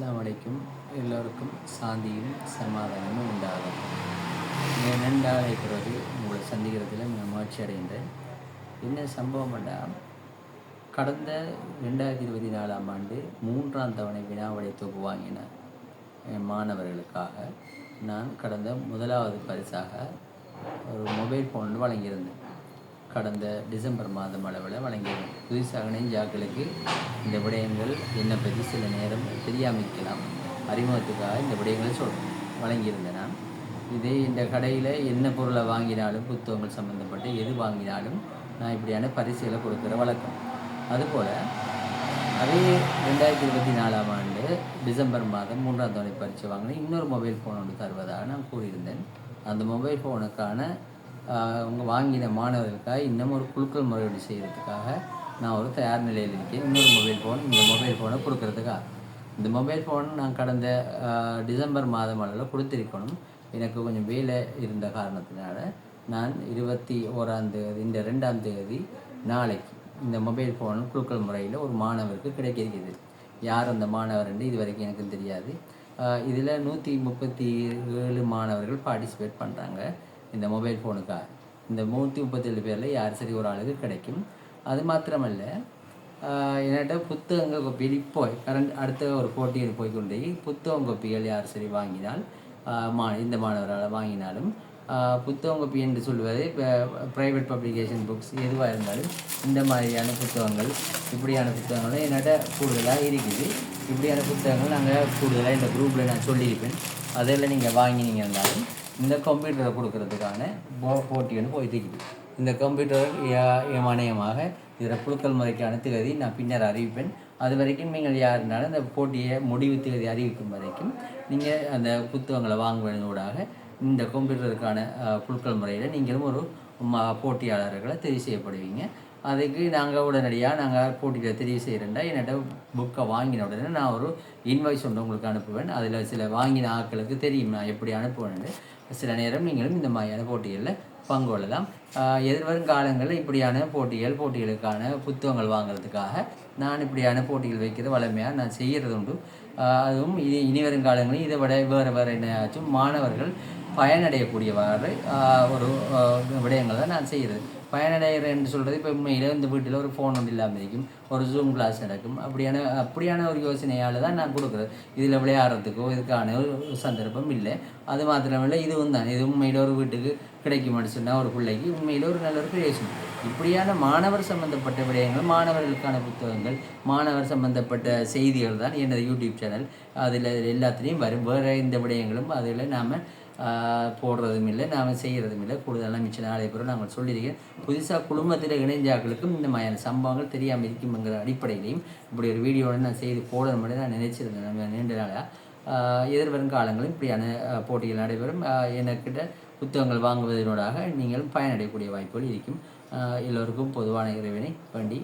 அஸ்ஸலாமு அலைக்கும். எல்லோருக்கும் சாந்தியும் சமாதானமும் உண்டாகும். நன்றாக இருக்கிறது உங்களை சந்திக்கிறதுல மிக மகிழ்ச்சி அடைகின்றேன். என்ன சம்பவம் என்றால் கடந்த ரெண்டாயிரத்தி இருபத்தி நாலாம் ஆண்டு மூன்றாம் தவணை வினாவளை தொகுப்பு வாங்கின என் மாணவர்களுக்காக நான் கடந்த முதலாவது பரிசாக ஒரு மொபைல் ஃபோன் வழங்கியிருந்தேன். கடந்த டிசம்பர் மாதம் அளவில் வழங்கியிருந்தேன் புதுசாக நெஞ்சாக்களுக்கு இந்த விடயங்கள் என்னை பற்றி சில நேரம் தெரியாமிக்கலாம். இருக்கலாம் அறிமுகத்துக்காக இந்த விடயங்களை சொல் வழங்கியிருந்தேன். நான் இதே இந்த கடையில் என்ன பொருளை வாங்கினாலும் புத்தகங்கள் சம்மந்தப்பட்ட எது வாங்கினாலும் நான் இப்படியான பரிசுகளை கொடுக்குற வழக்கம். அதுபோல் அதே ரெண்டாயிரத்தி இருபத்தி நாலாம் ஆண்டு டிசம்பர் மாதம் மூன்றாம் தவணை பரிசு வாங்கின இன்னொரு மொபைல் ஃபோன் ஒன்று தருவதாக நான் கூறியிருந்தேன். அந்த மொபைல் ஃபோனுக்கான அவங்க வாங்கின மாணவர்களுக்காக இன்னும் ஒரு குழுக்கள் முறையீடு செய்கிறதுக்காக நான் ஒரு தயார் நிலையில் இருக்கேன். இன்னொரு மொபைல் ஃபோன் இந்த மொபைல் ஃபோனை கொடுக்கறதுக்காக. இந்த மொபைல் ஃபோன் நான் கடந்த டிசம்பர் மாதம் அளவில் கொடுத்துருக்கணும். எனக்கு கொஞ்சம் வேலை இருந்த காரணத்தினால நான் இருபத்தி ஓராம் தேதி இந்த ரெண்டாம் தேதி நாளைக்கு இந்த மொபைல் ஃபோன் குழுக்கள் முறையில் ஒரு மாணவருக்கு கிடைக்கிறது யார் அந்த மாணவர் என்று இது வரைக்கும் எனக்கு தெரியாது இதில் நூற்றி முப்பத்தி ஏழு மாணவர்கள் பார்ட்டிசிபேட் பண்ணுறாங்க இந்த மொபைல் ஃபோனுக்காக இந்த நூற்றி முப்பத்தேழு பேரில் யார் சரி ஒரு ஆளுக்கு கிடைக்கும். அது மாத்திரமல்ல என்னட்ட புத்தகங்கள் கோப்பிகள் இப்போ கரண்ட் அடுத்த ஒரு போட்டியில் போய்க்கொண்டே புத்தகம் கொப்பிகள் யார் சரி வாங்கினால் மா இந்த மாணவரால் வாங்கினாலும் புத்தகம் கொப்பி என்று சொல்வது இப்போ ப்ரைவேட் பப்ளிகேஷன் புக்ஸ் எதுவாக இருந்தாலும் இந்த மாதிரியான புத்தகங்கள் இப்படியான புத்தகங்கள் என்னட்ட கூடுதலாக இருக்குது. இப்படியான புத்தகங்கள் நாங்கள் கூடுதலாக இந்த குரூப்பில் நான் சொல்லியிருப்பேன். அதெல்லாம் நீங்கள் வாங்கினீங்க இருந்தாலும் இந்த கம்ப்யூட்டரை கொடுக்கறதுக்கான போ போட்டி ஒன்று போயிட்டு இந்த கம்ப்யூட்டர் மானியமாக இதில் குழுக்கள் முறைக்கான தேதி நான் பின்னர் அறிவிப்பேன். அது வரைக்கும் நீங்கள் யார் இருந்தாலும் இந்த போட்டியை முடிவு தேதி அறிவிக்கும் வரைக்கும் நீங்கள் அந்த புத்தகங்களை வாங்குவதனூடாக இந்த கம்ப்யூட்டருக்கான அஹ், குழுக்கள் முறையில் நீங்களும் ஒரு ம- போட்டியாளர்களை தெரிவு செய்யப்படுவீங்க. அதுக்கு நாங்கள் உடனடியாக நாங்கள் போட்டியில் தெரிவு செய்கிறேன்டா என்னோட புக்கை வாங்கின உடனே நான் ஒரு இன்வாய்ஸ் ஒன்று உங்களுக்கு அனுப்புவேன். அதில் சில வாங்கின ஆட்களுக்கு தெரியும் நான் எப்படி அனுப்புவேன்னு. சில நேரம் நீங்களும் இந்த மாதிரியான போட்டிகளில் பங்கு கொள்ளலாம். எதிர்வரும் காலங்களில் இப்படியான போட்டிகள் போட்டிகளுக்கான புத்தகங்கள் வாங்குறதுக்காக நான் இப்படியான போட்டிகள் வைக்கிற வளமையாக நான் செய்கிறது உண்டு. அதுவும் இனி இனி வரும் காலங்களில் இதை விட வேறு வேறு என்னாச்சும் மாணவர்கள் பயனடையக்கூடியவாறு ஒரு விடயங்களை தான் நான் செய்கிறது பயனடைகிறேன்னு சொல்கிறது இப்போ உண்மையில் இந்த வீட்டில் ஒரு ஃபோன் ஒன்று இல்லாமல் இருக்கும். ஒரு ஜூம் கிளாஸ் நடக்கும். அப்படியான அப்படியான ஒரு யோசனையால் தான் நான் கொடுக்குறது. இதில் விளையாடுறதுக்கோ இதுக்கான ஒரு சந்தர்ப்பம் இல்லை. அது மாத்திரமில்லை இதுவும் தான். இது உண்மையில் ஒரு வீட்டுக்கு கிடைக்கும் சொன்னால் ஒரு பிள்ளைக்கு உண்மையில் ஒரு நல்ல ஒரு கிரியேஷன் இப்படியான மாணவர் சம்பந்தப்பட்ட விடயங்கள் மாணவர்களுக்கான புத்தகங்கள் மாணவர் சம்பந்தப்பட்ட செய்திகள் தான் எனது யூடியூப் சேனல் அதில் எல்லாத்துலேயும் வரும். வேறு இந்த விடயங்களும் அதில் நாம் போடுறதும் இல்லை நாம் செய்கிறதும் இல்லை கூடுதலாக மிச்ச நாளை பிறகு நாங்கள் சொல்லியிருக்கேன் புதுசாக குடும்பத்தில் இணைஞ்சாக்களுக்கும் இந்த மாதிரியான சம்பவங்கள் தெரியாமல் இருக்குங்கிற அடிப்படையிலையும் இப்படி ஒரு வீடியோவில் நான் செய்து போடணும் நான் நினைச்சிருந்தேன். நம்ம நீண்ட நாளாக எதிர்வரும் காலங்களில் இப்படியான போட்டிகள் நடைபெறும். எனக்கிட்ட புத்தகங்கள் வாங்குவதனூடாக நீங்களும் பயனடையக்கூடிய வாய்ப்புகள் இருக்கும். எல்லோருக்கும் பொதுவான இறைவனை வேண்டி